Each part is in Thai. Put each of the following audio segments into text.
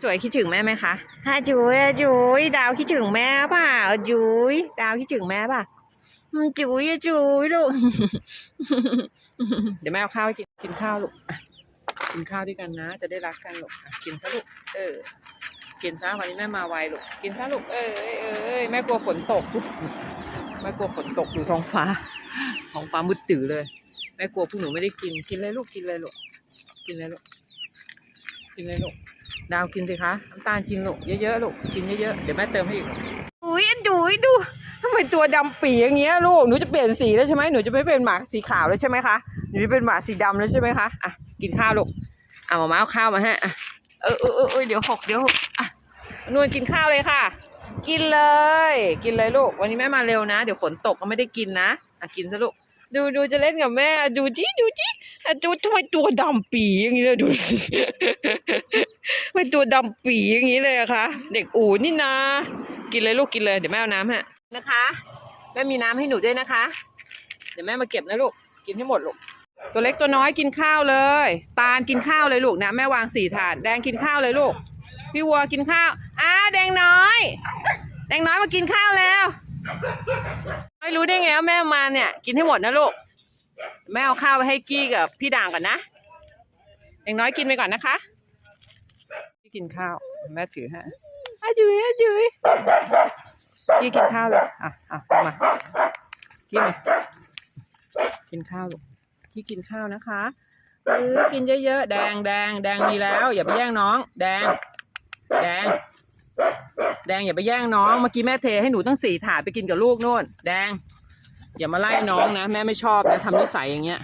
สวยคิดถึงแม่ไหมคะฮะจุ๋ยอะจุ๋ยดาวคิดถึงแม่เปล่าจุ๋ยดาวคิดถึงแม่ป่ะอืมจุ๋ยอะจุ๋ยลูก เดี๋ยวแม่เอาข้าวให้กินกินข้าวลูกอะกินข้าวด้วยกันนะ จะได้รักกันลูกอะกินซะลูก เออ กินซะวันนี้แม่มาไวลูก กินซะลูก เออเอยเอยเอยแม่กลัวฝนตกลูกแม่กลัวฝนตกดูท้องฟ้า ท้องฟ้ามืดตื่อเลย แม่กลัวพวกหนูไม่ได้กิน กินเลยลูก กินเลยลูก กินเลยลูก กินเลยลูก ดาวกินสิคะน้ำตาลกินลูกเยอะๆลูกกินเยอะๆเดี๋ยวแม่เติมให้อีกอุ้ยดูดูทำไมตัวดำปีอย่างเงี้ยลูกหนูจะเปลี่ยนสีแล้วใช่ไหมหนูจะไม่เป็นหมาสีขาวแล้วใช่ไหมคะหนูจะเป็นหมาสีดำแล้วใช่ไหมคะอะกินข้าวลูกเอามาม่าเอาข้าวมาให้อะเออเออเออเออเดี๋ยวหกเดี๋ยวหกอะนวลกินข้าวเลยค่ะ กินเลย กินเลยลูก วันนี้แม่มาเร็วนะ เดี๋ยวฝนตกก็ไม่ได้กินนะอะกินซะลูก ดูดูจะเล่นกับแม่อะดูจิดูจิอะดูทำไมตัวดำปีอย่างงี้เลยดูไม่ตัวดำปีอย่างนี้เลยอะคะเด็กอู๋นี่นะ กินเลยลูกกินเลยเดี๋ยวแม่เอาน้ำให้นะคะแม่มีน้ำให้หนูด้วยนะคะ เดี๋ยวแม่มาเก็บนะลูกกินให้หมดลูกตัวเล็กตัวน้อยกินข้าวเลย ตาลกินข้าวเลยลูกนะแม่วางสี่ถาดแดงกินข้าวเลยลูก พี่วัวกินข้าวอ่าแดงน้อย แดงน้อยมากินข้าวแล้ว ไม่รู้ได้ไงว่าแม่มาเนี่ย กินให้หมดนะลูก แม่เอาข้าวไปให้กี้กับพี่ด่างก่อนนะแดงน้อยกินไปก่อนนะคะพี่กินข้าว แม่ถือให้อาจุยอาจุยพี่กินข้าวเลยอะอะมาพี่มากินข้าวลูกพี่กินข้าวนะคะเออกินเยอะๆแดงแดงแดงมีแล้ว อย่าไปแย่งน้อง แดง แดง แดงอย่าไปแย่งน้องเมื่อกี้แม่เทให้หนูตั้งสี่ถาดไปกินกับลูกนู่น แดง อย่ามาไล่น้องนะ แม่ไม่ชอบนะทำนิสัยอย่างเงี้ย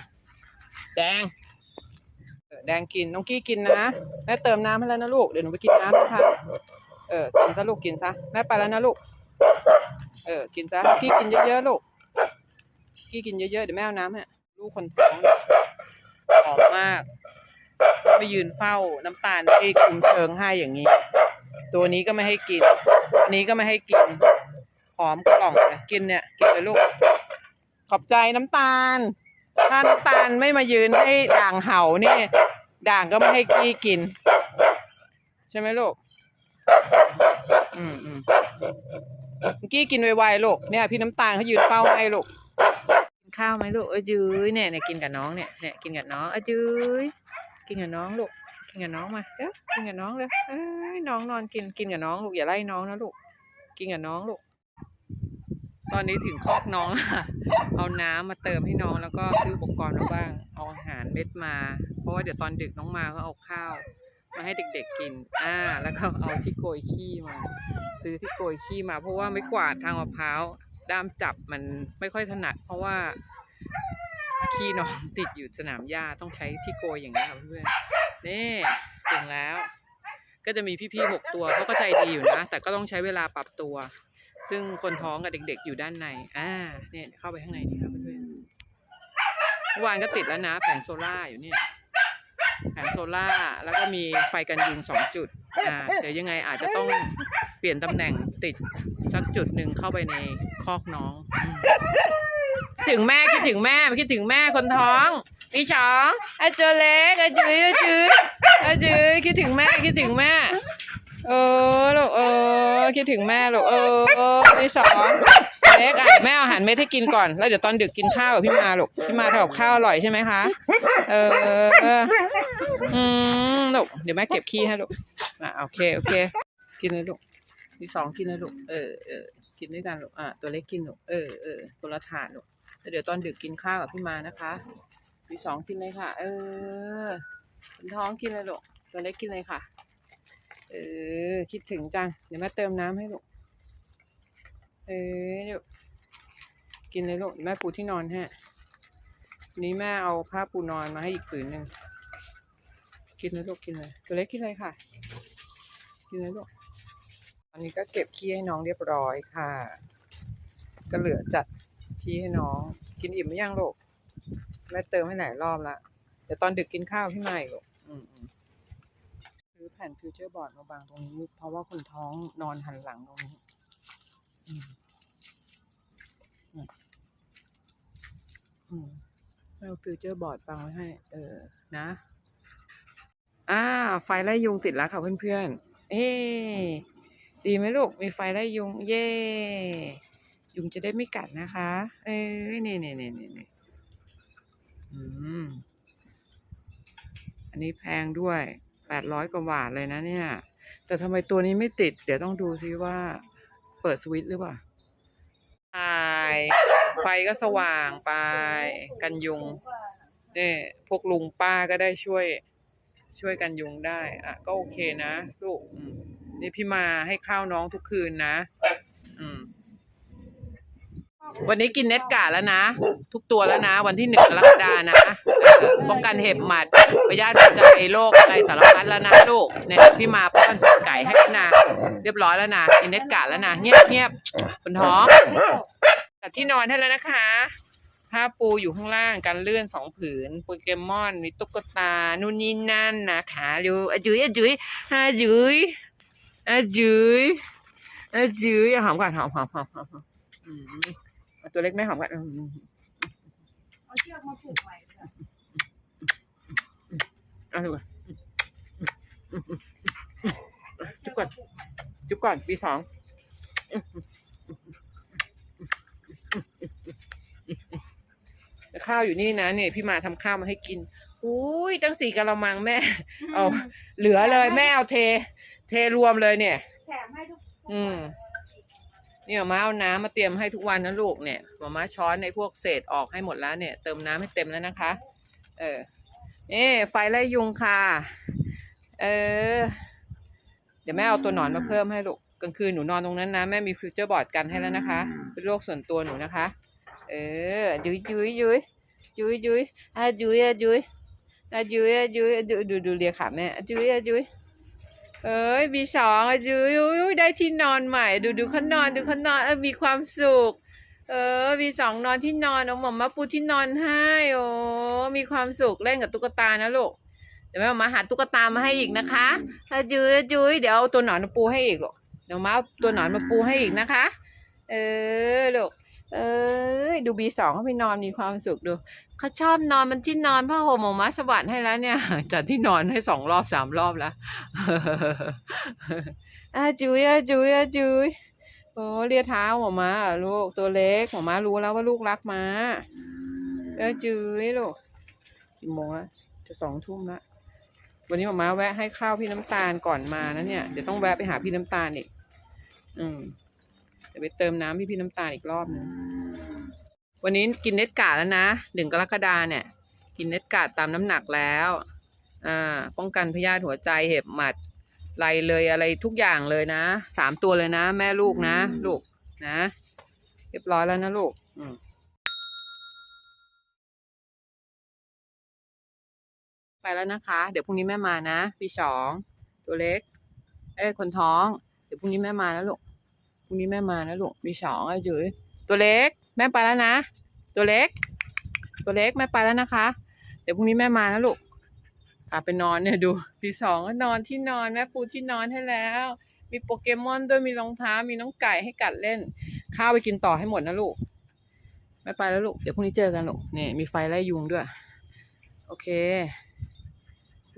แดงแดงกินน้องกี้กินนะแม่เติมน้ำให้แล้วนะลูกเดี๋ยวหนูไปกินน้ำนะคะเออกินซะลูกกินซะแม่ไปแล้วนะลูก เออกินซะกี้กินเยอะๆลูกกี้กินเยอะๆเดี๋ยวแม่เอาน้ำให้ลูกคนท้องหอมมากไปยืนเฝ้าน้ำตาลไอ้คุมเชิงให้อย่างนี้ ตัวนี้ก็ไม่ให้กินอันนี้ก็ไม่ให้กินหอมกล่องเลยกินเนี่ย กินเลยลูก ขอบใจน้ำตาล ถ้าน้ำตาลไม่มายืนให้ด่างเห่านี่ ด่างก็ไม่ให้กี้กิน ใช่ไหมลูก อืมอืมกี้กินไวๆลูก เนี่ย พี่น้ำตาลเขายืนเฝ้าให้ลูก กินข้าวไหมลูก เออจื้ยเนี่ยเนี่ยกินกับน้องเนี่ย เนี่ยกินกับน้องเออจื้ยกินกับน้องลูก กินกับน้องมาเดี๋ยวกินกับน้องเลยเอ้ยน้องนอนกินกินกับน้องลูกอย่าไล่น้องนะลูกกินกับน้องลูกตอนนี้ถึงคอกน้องค่ะ เอาน้ำมาเติมให้น้องแล้วก็ซื้ออุปกรณ์มาบ้าง เอาอาหารเม็ดมา เพราะว่าเดี๋ยวตอนดึกน้องมาก็เอาข้าวมาให้เด็กๆกิน อ่า แล้วก็เอาที่โกยขี้มา ซื้อที่โกยขี้มา เพราะว่าไม่กวาดทางมะพร้าวด้ามจับมันไม่ค่อยถนัด เพราะว่าขี้น้องติดอยู่สนามหญ้าต้องใช้ที่โกยอย่างนี้ค่ะเพื่อน นี่ถึงแล้ว ก็จะมีพี่ๆหกตัวเขาก็ใจดีอยู่นะ แต่ก็ต้องใช้เวลาปรับตัว ซึ่งคนท้องกับเด็ก ๆ อยู่ด้านใน อ่า เนี่ยเข้าไปข้างในนี่ครับเพื่อนเมื่อวานก็ติดแล้วนะ แผงโซล่าอยู่เนี่ยแผงโซล่าแล้วก็มีไฟกันยุงสองจุด อ่า เดี๋ยวยังไงอาจจะต้องเปลี่ยนตำแหน่งติดสักจุดหนึ่งเข้าไปในคอกน้องอถึงแม่คิดถึงแม่คิดถึงแม่คนท้อง พี่ฉองไอ้เจอเล็กไอ้จื้อไอ้จื้อไอ้จื้อคิดถึงแม่คิดถึงแม่เออลูกเออคิดถึงแม่ลูกเออพี่สองเล็กอะแม่เอาอาหารเม็ดให้กินก่อนแล้วเดี๋ยวตอนดึกกินข้าวกับพี่มาลูกพี่มาทำกับข้าวอร่อยใช่ไหมคะเออเออเอออืมลูกเดี๋ยวแม่เก็บขี้ให้ลูกอะโอเคโอเค กินเลยลูกพี่สองกินเลยลูกเออเออกินด้วยกันลูกอะตัวเล็กกินลูกเออเออตัวละถาดลูกเดี๋ยวตอนดึกกินข้าวกับพี่มานะคะ พี่สองกินเลยค่ะ เออคนท้องกินเลยลูกตัวเล็กกินเลยค่ะ เออ คิดถึงจัง เดี๋ยวแม่เติมน้ำให้ลูก เออกินเลยลูกแม่ปูที่นอนให้วันนี้แม่เอาผ้าปูนอนมาให้อีกผืนหนึ่งกินเลยลูกกินเลย ตัวเล็กกินเลยค่ะ กินเลยลูกอันนี้ก็เก็บขี้ให้น้องเรียบร้อยค่ะ ก็เหลือจัดที่ให้น้อง กินอิ่มหรือยังลูก แม่เติมให้หลายรอบละเดี๋ยวตอนดึกกินข้าวพี่ใหม่ลูกอืมอืมซื้อแผ่นฟิวเจอร์บอร์ดมาบางตรงนี้ เพราะว่าคนท้องนอนหันหลังตรงนี้อืมอืมอืมเอาฟิวเจอร์บอร์ดบังไว้ให้ เออ นะอ่าไฟไล่ยุงติดแล้วค่ะเพื่อนเอ๊ดีไหมลูก มีไฟไล่ยุง เย่ ยุงจะได้ไม่กัดนะคะ เอ้ยนี่นี่นี่นี่นี่ อืม อันนี้แพงด้วยแปดร้อยกว่าบาทเลยนะเนี่ย แต่ทำไมตัวนี้ไม่ติด เดี๋ยวต้องดูซิว่า เปิดสวิตช์หรือเปล่าใช่ไฟก็สว่างไป กันยุงเนี่ยพวกลุงป้าก็ได้ช่วย ช่วยกันยุงได้ อะ ก็โอเคนะ ลูกนี่พี่มาให้ข้าวน้องทุกคืนนะ วันนี้กินเน็ตกาแล้วนะ ทุกตัวแล้วนะ วันที่หนึ่งกรกฎานะป้องกันเห็บหมัดพยาธิหัวใจโรคอะไรสารพัดแล้วนะลูกเนี่ยพี่มาป้อนสัตว์ไก่ให้นะเรียบร้อยแล้วนะกินเน็ตกาแล้วนะเงียบเงียบคนท้องจัดที่นอนให้แล้วนะคะผ้าปูอยู่ข้างล่างกันเลื่อนสองผืนโปเกมอน มีตุ๊กตา นู่นนี่นั่นนะคะดูอะจุยอะจุยอจุยอจุยอจุยหอมก่อนหอมหอมหอมหอมหอมอืม ตัวเล็กไม่หอมกันเอาเชือกมาผูกไว้เอาดูก่อนจุ๊บก่อนจุ๊บก่อนปีสองข้าวอยู่นี่นะเนี่ยพี่มาทำข้าวมาให้กิน อุ้ยตั้งสี่กะละมังแม่ เอาเหลือเลยแม่เอาเท เทรวมเลยเนี่ย แถมให้ทุกอืม เนี่ยมาเอาน้ำมาเตรียมให้ทุกวันนะลูกเนี่ยมาม่าช้อนในพวกเศษออกให้หมดแล้วเนี่ย เติมน้ำให้เต็มแล้วนะคะ เออเอ๊ไฟไล่ยุงค่ะ เออ เดี๋ยวแม่เอาตัวหนอนมาเพิ่มให้ลูกกลางคืนหนูนอนตรงนั้นนะแม่มีฟิวเจอร์บอร์ดกันให้แล้วนะคะ เป็นโรคส่วนตัวหนูนะคะ เออยุยยุยยุยยุยยุยอะยุยอะยุยอะยุยอะยุยดูดูเรียกขาแม่อะยุยอะยุย เอ้ยมีสองอะจุยอุ๊ยได้ที่นอนใหม่ ดูดูเขานอนดูเขานอนเออมีความสุข เออมีสองนอนที่นอนเอาหมอมาปูที่นอนให้โอ้มีความสุขเล่นกับตุ๊กตานะลูกเดี๋ยวแม่มาหาตุ๊กตามาให้อีกนะคะอะจุยอะจุยเดี๋ยวเอาตัวหนอนมาปูให้อีกลูกเดี๋ยวมาเอาตัวหนอนมาปูให้อีกนะคะ เออลูก เออดูบีสองเขาไปนอนมีความสุขดูเขาชอบนอนมันที่นอนผ้าห่มหมอมาสวัสดให้แล้วเนี่ย จัดที่นอนให้สองรอบสามรอบแล้วอาจุยอาจุยอาจุยโอ้เลียเท้าหมอมาลูกตัวเล็กหมอมารู้แล้วว่าลูกรักมาอาจุยลูกกี่โมงละจะสองทุ่มละวันนี้หมอมาแวะให้ข้าวพี่น้ำตาลก่อนมานะเนี่ยเดี๋ยวต้องแวะไปหาพี่น้ำตาลอีกอืม ดี๋ยวไปเติมน้ำพี่พี่น้ำตาลอีกรอบนึงวันนี้กินเน็ตกาดแล้วนะหนึ่งกรกฎาเนี่ย กินเน็ตกาดตามน้ำหนักแล้วอ่าป้องกันพยาธิหัวใจเห็บหมัดไรเลยอะไรทุกอย่างเลยนะสามตัวเลยนะ แม่ลูกนะ ลูกนะ เรียบร้อยแล้วนะลูก อืมไปแล้วนะคะ เดี๋ยวพรุ่งนี้แม่มานะพี่สองตัวเล็ก เอ้ยคนท้อง เดี๋ยวพรุ่งนี้แม่มาแล้วลูก พรุ่งนี้แม่มานะลูกพี่สองไอ้จุ๋ยตัวเล็ก แม่ไปแล้วนะ ตัวเล็ก ตัวเล็กแม่ไปแล้วนะคะ เดี๋ยวพรุ่งนี้แม่มานะลูกอะไปนอนเนี่ยดูตีสองก็นอนที่นอนแม่ปูที่นอนให้แล้ว มีโปเกมอนด้วยมีรองเท้ามีน้องไก่ให้กัดเล่น ข้าวไปกินต่อให้หมดนะลูกไม่ไปแล้วลูกเดี๋ยวพรุ่งนี้เจอกันลูกนี่มีไฟไล่ยุงด้วย โอเค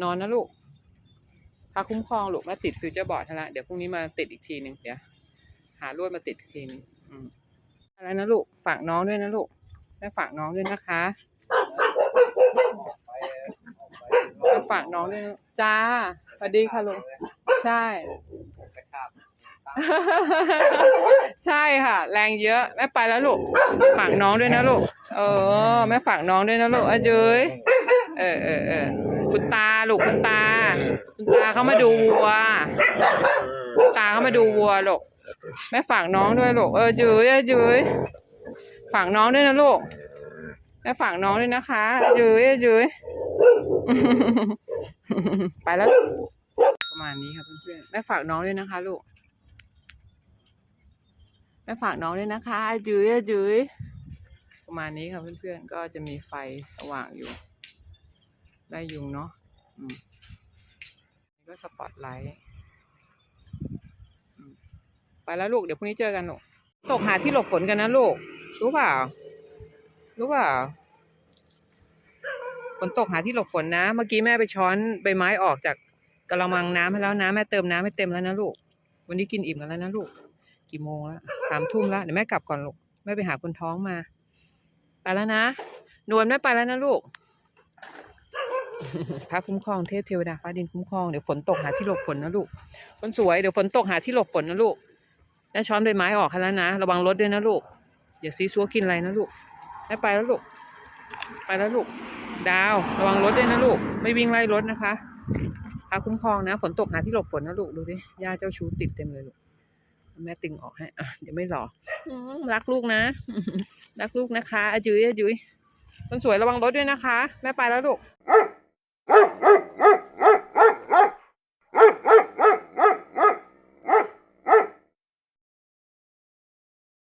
นอนนะลูกพาคุ้มครองลูกแม่ติดฟิวเจอร์บอร์ดให้ละเดี๋ยวพรุ่งนี้มาติดอีกทีหนึ่งเดี๋ยว หาลวดมาติดอีกทีหนึงอืมอะไรนะลูก ฝากน้องด้วยนะลูกแม่ฝากน้องด้วยนะคะแม่ฝากน้องด้วยนะจ้าสวัสดีค่ะลุงใช่ ใช่ค่ะ แรงเยอะแม่ไปแล้วลูก ฝากน้องด้วยนะลูก เออแม่ฝากน้องด้วยนะลูกอาจุยเออเออเออคุณตาลูกคุณตา คุณตาเขามาดูวัวคุณตาเขามาดูวัวลูก แม่ฝากน้องด้วยลูกเออจุยอาจุยฝากน้องด้วยนะลูกแม่ฝากน้องด้วยนะคะอาจุยอาจุยไปแล้วลูกประมาณนี้ค่ะเพื่อนๆแม่ฝากน้องด้วยนะคะ ลูกแม่ฝากน้องด้วยนะคะจุ๋ยอะจุ๋ยประมาณนี้ค่ะเพื่อนๆก็จะมีไฟสว่างอยู่ได้ยุงเนาะอืมนี่ก็สปอตไลท์อืม ไปแล้วลูกเดี๋ยวพรุ่งนี้เจอกันลูกตกหาที่หลบฝนกันนะลูก รู้เปล่า รู้เปล่าฝนตกหาที่หลบฝนนะ เมื่อกี้แม่ไปช้อนใบไม้ออกจากกระมังน้ำให้แล้วนะ แม่เติมน้ำให้เต็มแล้วนะลูก วันนี้กินอิ่มกันแล้วนะลูก กี่โมงแล้วสามทุ่มแล้วเดี๋ยวแม่กลับก่อนลูกแม่ไปหาคนท้องมา ไปแล้วนะ นวลแม่ไปแล้วนะลูกพระคุ้มครองเทพเทวดาฟ้าดินคุ้มครองเดี๋ยวฝนตกหาที่หลบฝนนะลูก คนสวยเดี๋ยวฝนตกหาที่หลบฝนนะลูก แม่ช้อนใบไม้ออกให้แล้วนะ ระวังรถด้วยนะลูก อย่าซีซัวกินอะไรนะลูกแม่ไปแล้วลูก ไปแล้วลูก ดาว ระวังรถด้วยนะลูก ไม่วิ่งไล่รถนะคะพาคุ้มครองนะ ฝนตกหาที่หลบฝนนะลูก ดูดิหญ้าเจ้าชู้ติดเต็มเลยลูก แม่ตึงออกให้ อะ เดี๋ยวไม่หล่อรักลูกนะ รักลูกนะคะอาจุยอาจุยคนสวยระวังรถด้วยนะคะ แม่ไปแล้วลูก